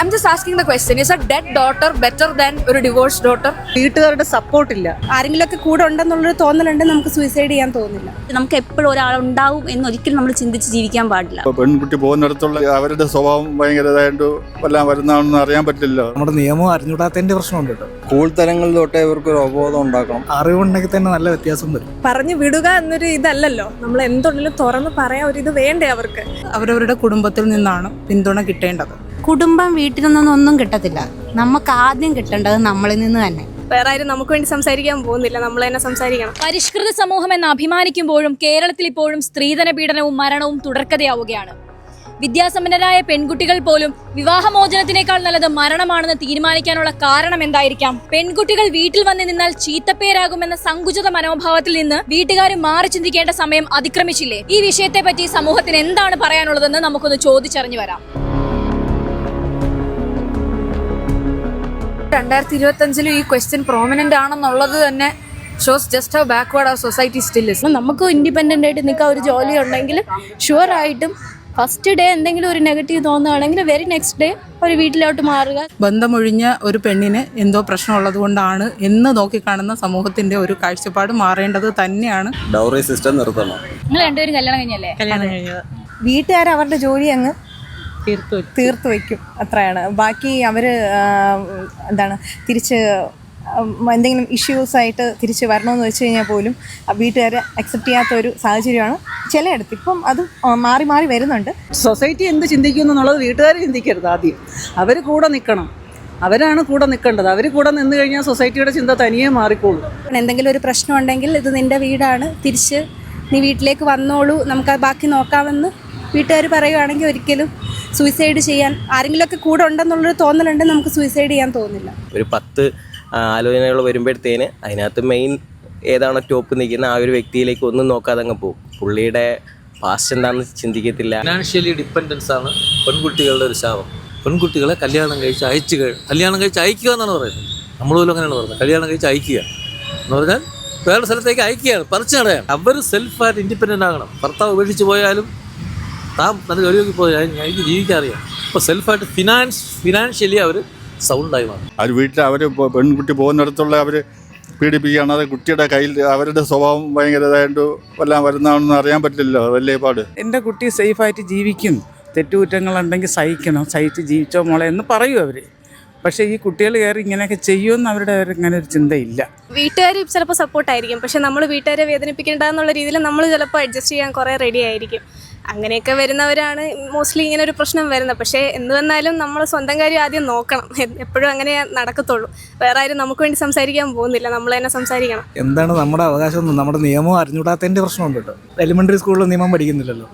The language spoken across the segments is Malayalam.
I'm just asking the question is a dead daughter better than ഒരു ഡിവോഴ്സ് ഡോട്ടർ വീട്ടുകാരുടെ സപ്പോർട്ട് ഇല്ല. ആരെങ്കിലും ഒക്കെ കൂടെ ഉണ്ടെന്നുള്ളൊരു തോന്നലുണ്ട് നമുക്ക് സൂയിസൈഡ് ചെയ്യാൻ തോന്നില്ല. നമുക്ക് എപ്പോഴും ഒരാളുണ്ടാവും എന്ന് ഒരിക്കലും നമ്മൾ ചിന്തിച്ച് ജീവിക്കാൻ പാടില്ല. പെൺകുട്ടി പോകുന്നിടത്തുള്ള അവരുടെ സ്വഭാവം ഭയങ്കര ഇതായിട്ട് വല്ലതും വരുന്നതാണെന്ന് അറിയാൻ പറ്റില്ല നമ്മുടെ നിയമം അറിഞ്ഞുകൂടാത്തതിന്റെ പ്രശ്നമുണ്ട് കേട്ടോ. സ്കൂൾ തലങ്ങളിൽ തൊട്ടേ ഇവർക്ക് ഒരു അവബോധം ഉണ്ടാക്കണം. അറിവുണ്ടെങ്കിൽ തന്നെ നല്ല വ്യത്യാസം വരും. പറഞ്ഞു വിടുക എന്നൊരു ഇതല്ലല്ലോ. നമ്മൾ എന്തുണ്ടെങ്കിലും തുറന്ന് പറയാൻ ഒരു ഇത് വേണ്ടേ അവർക്ക്? അവരവരുടെ കുടുംബത്തിൽ നിന്നാണ് പിന്തുണ കിട്ടേണ്ടത്. കുടുംബം വീട്ടിൽ നിന്നൊന്നും കിട്ടത്തില്ല. നമുക്ക് ആദ്യം കിട്ടേണ്ടത് നമ്മളിൽ നിന്ന് തന്നെ. വേറെ ആരും നമുക്ക് വേണ്ടി സംസാരിക്കാൻ പോകുന്നില്ല. നമ്മൾ തന്നെ സംസാരിക്കണം. പരിഷ്കൃത സമൂഹം എന്ന് അഭിമാനിക്കുമ്പോഴും കേരളത്തിൽ ഇപ്പോഴും സ്ത്രീധന പീഡനവും മരണവും തുടർക്കഥയാവുകയാണ്. വിദ്യാസമ്പന്നരായ പെൺകുട്ടികൾ പോലും വിവാഹമോചനത്തിനേക്കാൾ നല്ലത് മരണമാണെന്ന് തീരുമാനിക്കാനുള്ള കാരണം എന്തായിരിക്കാം? പെൺകുട്ടികൾ വീട്ടിൽ വന്ന് നിന്നാൽ ചീത്തപ്പേരാകുമെന്ന സങ്കുചിത മനോഭാവത്തിൽ നിന്ന് വീട്ടുകാർ മാറി ചിന്തിക്കേണ്ട സമയം അതിക്രമിച്ചില്ലേ? ഈ വിഷയത്തെ പറ്റി സമൂഹത്തിന് എന്താണ് പറയാനുള്ളതെന്ന് നമുക്കൊന്ന് ചോദിച്ചറിഞ്ഞു വരാം. രണ്ടായിരത്തി ഇരുപത്തി അഞ്ചിലും ഈ ക്വസ്റ്റ്യൻ പ്രോമിനന്റ് ആണെന്നുള്ളത് തന്നെ ഷോസ് ജസ്റ്റ് ഹൗ ബാക്ക്വേർഡ് ആ സൊസൈറ്റി സ്റ്റിൽ ഇസ് നമുക്ക് ഇൻഡിപെൻഡന്റ് ആയിട്ട് നിൽക്കാൻ ഒരു ജോലി ഉണ്ടെങ്കിൽ ഷുവർ ആയിട്ടും ഫസ്റ്റ് ഡേ എന്തെങ്കിലും ഒരു നെഗറ്റീവ് തോന്നുകയാണെങ്കിൽ വെരി നെക്സ്റ്റ് ഡേ ഒരു വീട്ടിലോട്ട് മാറുക. ബന്ധമൊഴിഞ്ഞ ഒരു പെണ്ണിന് എന്തോ പ്രശ്നമുള്ളത് കൊണ്ടാണ് എന്ന് നോക്കിക്കാണുന്ന സമൂഹത്തിന്റെ ഒരു കാഴ്ചപ്പാട് മാറേണ്ടത് തന്നെയാണ്. ഡൗറി സിസ്റ്റം നിർത്തണം. നിങ്ങൾ രണ്ടുപേരും കല്യാണം കഴിഞ്ഞല്ലേ? കല്യാണം കഴിഞ്ഞത്. വീട്ടുകാർ അവരുടെ ജോലി അങ്ങ് തീർത്തു തീർത്ത് വയ്ക്കും അത്രയാണ്. ബാക്കി അവർ എന്താണ് തിരിച്ച് എന്തെങ്കിലും ഇഷ്യൂസ് ആയിട്ട് തിരിച്ച് വരണമെന്ന് വെച്ച് കഴിഞ്ഞാൽ പോലും വീട്ടുകാർ അക്സെപ്റ്റ് ചെയ്യാത്ത ഒരു സാഹചര്യമാണ് ചിലയിടത്ത്. ഇപ്പം അത് മാറി മാറി വരുന്നുണ്ട്. സൊസൈറ്റി എന്ത് ചിന്തിക്കുന്നു എന്നുള്ളത് വീട്ടുകാർ ചിന്തിക്കരുത് ആദ്യം. അവർ കൂടെ നിൽക്കണം. അവരാണ് കൂടെ നിൽക്കേണ്ടത്. അവർ കൂടെ നിന്ന് കഴിഞ്ഞാൽ സൊസൈറ്റിയുടെ ചിന്ത തനിയെ മാറിക്കോളും. എന്തെങ്കിലും ഒരു പ്രശ്നം ഉണ്ടെങ്കിൽ ഇത് നിന്റെ വീടാണ്. തിരിച്ച് നീ വീട്ടിലേക്ക് വന്നോളൂ. നമുക്ക് അത് ബാക്കി നോക്കാമെന്ന് വീട്ടുകാർ പറയുകയാണെങ്കിൽ ഒരിക്കലും സൂയിസൈഡ് ചെയ്യാൻ ആരെങ്കിലുമൊക്കെ കൂടെ ഉണ്ടെന്നുള്ളൊരു തോന്നലുണ്ടെങ്കിൽ നമുക്ക് സൂയിസൈഡ് ചെയ്യാൻ തോന്നില്ല. ഒരു പത്ത് ആലോചനകൾ വരുമ്പോഴത്തേന് അതിനകത്ത് മെയിൻ ഏതാണോ ടോപ്പ് നിൽക്കുന്ന ആ ഒരു വ്യക്തിയിലേക്ക് ഒന്നും നോക്കാതെ അങ്ങ് പോകും. പുള്ളിയുടെ പാസ്റ്റ് എന്താണെന്ന് ചിന്തിക്കത്തില്ല. ഫിനാൻഷ്യലി ഡിപ്പെൻഡൻസ് ആണ് പെൺകുട്ടികളുടെ ഒരു ശാപം. പെൺകുട്ടികളെ കല്യാണം കഴിച്ച് അയച്ചു കല്യാണം കഴിച്ച് അയക്കുക എന്നാണ് പറയുന്നത്. നമ്മൾ പോലും അങ്ങനെയാണ് പറയുന്നത് കല്യാണം കഴിച്ച് അയക്കുക എന്ന് പറഞ്ഞാൽ വേറെ സ്ഥലത്തേക്ക് അയക്കുകയാണ് പറിച്ചു കളയാണ് അവർ സെൽഫായിട്ട് ഇൻഡിപെൻഡന്റ് ആകണം. ഭർത്താവ് ഉപേക്ഷിച്ച് പോയാലും താൻ നല്ല ജോലിയൊക്കെ പോയാൽ എനിക്ക് ജീവിക്കാൻ അറിയാം. അപ്പോൾ സെൽഫായിട്ട് ഫിനാൻസ് ഫിനാൻഷ്യലി അവർ സൗണ്ടായി മാറും. അവർ വീട്ടിൽ അവർ പെൺകുട്ടി പോകുന്നിടത്തുള്ള അവർ പീഡിപ്പിക്കുകയാണ്. അത് കുട്ടിയുടെ കയ്യിൽ അവരുടെ സ്വഭാവം ഭയങ്കര ഇതായിട്ട് എല്ലാം വരുന്നതാണെന്ന് അറിയാൻ പറ്റില്ലല്ലോ. വലിയ പാട്. എന്റെ കുട്ടി സേഫായിട്ട് ജീവിക്കും. തെറ്റുകുറ്റങ്ങളുണ്ടെങ്കിൽ സഹിക്കണം. സഹിച്ച് ജീവിച്ചോ മോളെ എന്ന് പറയും അവർ പക്ഷേ ഈ കുട്ടികൾ കയറി ഇങ്ങനെയൊക്കെ ചെയ്യുമെന്ന് അവരുടെ ഒരു ഇങ്ങനെ ഒരു ചിന്തയില്ല. വീട്ടുകാർ ചിലപ്പോൾ സപ്പോർട്ടായിരിക്കും പക്ഷെ നമ്മൾ വീട്ടുകാരെ വേദനിപ്പിക്കേണ്ട എന്നുള്ള രീതിയിൽ നമ്മൾ ചിലപ്പോൾ അഡ്ജസ്റ്റ് ചെയ്യാൻ കുറേ റെഡി ആയിരിക്കും. അങ്ങനെയൊക്കെ വരുന്നവരാണ് മോസ്റ്റ്ലി ഇങ്ങനെ ഒരു പ്രശ്നം വരുന്നത്. പക്ഷേ എന്ത് വന്നാലും നമ്മൾ സ്വന്തം കാര്യം ആദ്യം നോക്കണം. എപ്പോഴും അങ്ങനെ നടക്കത്തുള്ളൂ. വേറെ ആരും നമുക്ക് വേണ്ടി സംസാരിക്കാൻ പോകുന്നില്ല. നമ്മൾ തന്നെ സംസാരിക്കണം. എന്താണ് നമ്മുടെ അവകാശം? നമ്മുടെ നിയമം അറിഞ്ഞുകൂടാത്തതിന്റെ പ്രശ്നമുണ്ട് കേട്ടോ. എലിമെന്ററി സ്കൂളിൽ നിയമം പഠിക്കുന്നില്ലല്ലോ.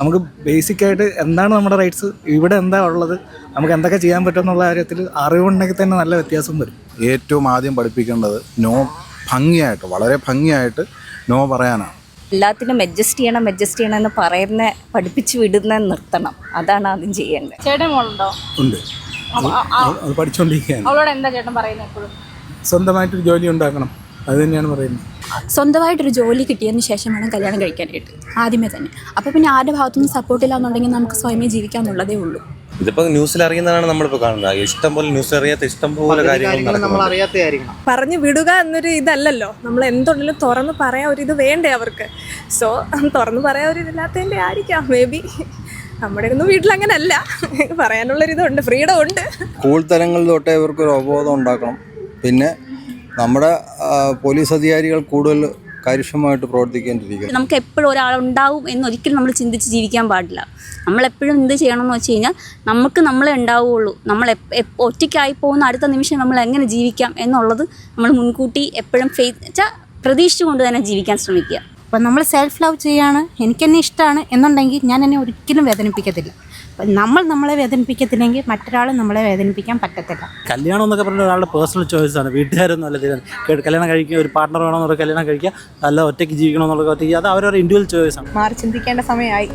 നമുക്ക് ബേസിക് ആയിട്ട് എന്താണ് നമ്മുടെ റൈറ്റ്സ് ഇവിടെ എന്താ ഉള്ളത്? നമുക്ക് എന്തൊക്കെ ചെയ്യാൻ പറ്റുമെന്നുള്ള കാര്യത്തിൽ അറിവുണ്ടെങ്കിൽ തന്നെ നല്ല വ്യത്യാസം വരും. ഏറ്റവും ആദ്യം പഠിപ്പിക്കേണ്ടത് നോ ഭംഗിയായിട്ട് വളരെ ഭംഗിയായിട്ട് നോ പറയാനാണ്. എല്ലാത്തിനും അഡ്ജസ്റ്റ് ചെയ്യണം അഡ്ജസ്റ്റ് ചെയ്യണം എന്ന് പറയുന്ന പഠിപ്പിച്ച് വിടുന്ന നിർത്തണം അതാണ് ആദ്യം ചെയ്യേണ്ടത്. ചേട്ടൻ മോളുണ്ടോ? ഉണ്ട്. അത് പഠിച്ചുകൊണ്ടിരിക്കുകയാണ് അവളോട് എന്താ ചേട്ടൻ പറയുന്നത് എപ്പോഴും? സ്വന്തമായിട്ടൊരു ജോലി ഉണ്ടാക്കണം. അത് തന്നെയാണ് പറയുന്നത്. സ്വന്തമായിട്ടൊരു ജോലി കിട്ടിയതിന് ശേഷം വേണം കല്യാണം കഴിക്കാനായിട്ട്. ആദ്യമേ തന്നെ. അപ്പോൾ പിന്നെ ആരുടെ ഭാഗത്തുനിന്ന് സപ്പോർട്ട് ഇല്ല എന്നുണ്ടെങ്കിൽ നമുക്ക് സ്വയമേ ജീവിക്കാന്നുള്ളതേ ഉള്ളൂ. ഇതിപ്പോൾ ന്യൂസിൽ അറിയുന്നതാണ് നമ്മളിപ്പോ കാണുന്നത്. ഇഷ്ടം പോലെ ന്യൂസ് അറിയാത്ത ഇഷ്ടം പോലെ കാര്യങ്ങൾ നമ്മൾ പറഞ്ഞു വിടുക എന്നൊരു ഇതല്ലല്ലോ. നമ്മൾ എന്തുണ്ടെങ്കിലും തുറന്ന് പറയാ ഒരു ഇത് വേണ്ടേ അവർക്ക്? സോ തുറന്ന് പറയാ ഒരു ഇതില്ലാത്തതിന്റെ ആയിരിക്കാം. മേ ബി നമ്മുടെ ഒന്നും വീട്ടിൽ അങ്ങനല്ല. പറയാനുള്ളൊരിതുണ്ട് ഫ്രീഡം ഉണ്ട്. സ്കൂൾ തലങ്ങളിൽ തൊട്ടേ ഇവർക്ക് ഒരു അവബോധം ഉണ്ടാക്കണം. പിന്നെ നമ്മുടെ പോലീസ് അധികാരികൾ കൂടുതൽ കാര്യക്ഷമമായിട്ട് പ്രവർത്തിക്കേണ്ടിരിക്കുക നമുക്ക് എപ്പോഴും ഒരാളുണ്ടാവും എന്ന് ഒരിക്കലും നമ്മൾ ചിന്തിച്ച് ജീവിക്കാൻ പാടില്ല. നമ്മളെപ്പോഴും എന്ത് ചെയ്യണമെന്ന് വെച്ച് കഴിഞ്ഞാൽ നമുക്ക് നമ്മളെ ഉണ്ടാവുകയുള്ളൂ നമ്മൾ ഒറ്റയ്ക്കായി പോകുന്ന അടുത്ത നിമിഷം നമ്മൾ എങ്ങനെ ജീവിക്കാം എന്നുള്ളത് നമ്മൾ മുൻകൂട്ടി എപ്പോഴും ഫെയ്ത്ത് വെച്ചാൽ പ്രതീക്ഷിച്ചുകൊണ്ട് തന്നെ ജീവിക്കാൻ ശ്രമിക്കുക. അപ്പം നമ്മൾ സെൽഫ് ലവ് ചെയ്യാണ് എനിക്കെന്നെ ഇഷ്ടമാണ് എന്നുണ്ടെങ്കിൽ ഞാൻ എന്നെ ഒരിക്കലും വേദനിപ്പിക്കത്തില്ല. നമ്മൾ നമ്മളെ വേദനിപ്പിക്കത്തില്ലെങ്കിൽ മറ്റൊരാൾ നമ്മളെ വേദനിപ്പിക്കാൻ പറ്റത്തില്ല. കല്യാണം എന്നൊക്കെ പറഞ്ഞ ഒരാളുടെ പേഴ്സണൽ ചോയ്സ് ആണ്. വീട്ടുകാരൊന്നും അല്ല തീരുമാനം. കല്യാണം കഴിക്കുക ഒരു പാർട്ണർ വേണമെന്നുള്ള കല്യാണം കഴിക്കുക. അല്ല ഒറ്റയ്ക്ക് ജീവിക്കണമെന്നുള്ള ഒറ്റയ്ക്ക് അത് അവരവരുടെ ഇൻഡിവിജ്വൽ ചോയ്സ് ആണ്. മാറി ചിന്തിക്കേണ്ട സമയമായി.